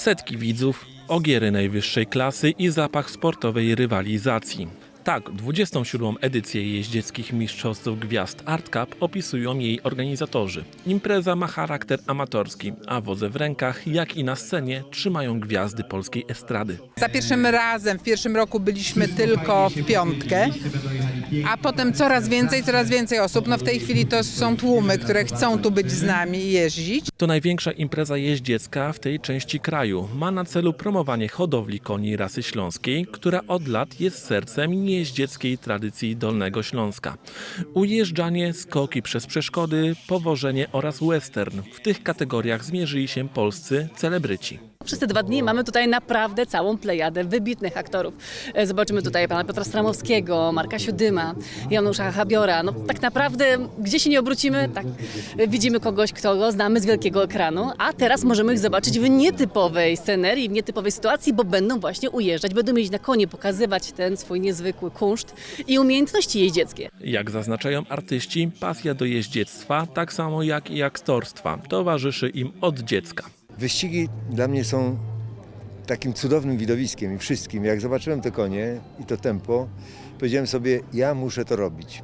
Setki widzów, ogiery najwyższej klasy i zapach sportowej rywalizacji. Tak, 27. edycję jeździeckich Mistrzostw Gwiazd Art Cup opisują jej organizatorzy. Impreza ma charakter amatorski, a wozy w rękach, jak i na scenie, trzymają gwiazdy polskiej estrady. Za pierwszym razem, w pierwszym roku byliśmy tylko w piątkę, a potem coraz więcej, coraz więcej osób. No w tej chwili to są tłumy, które chcą tu być z nami i jeździć. To największa impreza jeździecka w tej części kraju. Ma na celu promowanie hodowli koni rasy śląskiej, która od lat jest sercem jeździeckiej tradycji Dolnego Śląska. Ujeżdżanie, skoki przez przeszkody, powożenie oraz western. W tych kategoriach zmierzyli się polscy celebryci. Przez te dwa dni mamy tutaj naprawdę całą plejadę wybitnych aktorów. E, Zobaczymy tutaj pana Piotra Stramowskiego, Marka Siudyma, Janusza Habiora. No tak naprawdę, gdzie się nie obrócimy, tak e, widzimy kogoś, kto go znamy z wielkiego ekranu, a teraz możemy ich zobaczyć w nietypowej scenerii, w nietypowej sytuacji, bo będą właśnie ujeżdżać, będą mieć na konie pokazywać ten swój niezwykły kunszt i umiejętności jeździeckie. Jak zaznaczają artyści, pasja do jeździectwa, tak samo jak i aktorstwa, towarzyszy im od dziecka. Wyścigi dla mnie są takim cudownym widowiskiem i wszystkim. Jak zobaczyłem te konie i to tempo, powiedziałem sobie, ja muszę to robić.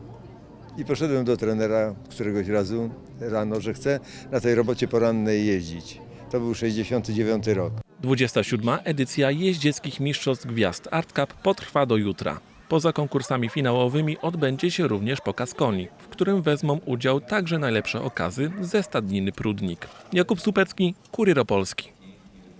I poszedłem do trenera któregoś razu rano, że chcę na tej robocie porannej jeździć. To był 69 rok. 27. edycja jeździeckich Mistrzostw Gwiazd Art Cup potrwa do jutra. Poza konkursami finałowymi odbędzie się również pokaz koni, w którym wezmą udział także najlepsze okazy ze stadniny Prudnik. Jakub Supecki, Kurier Opolski.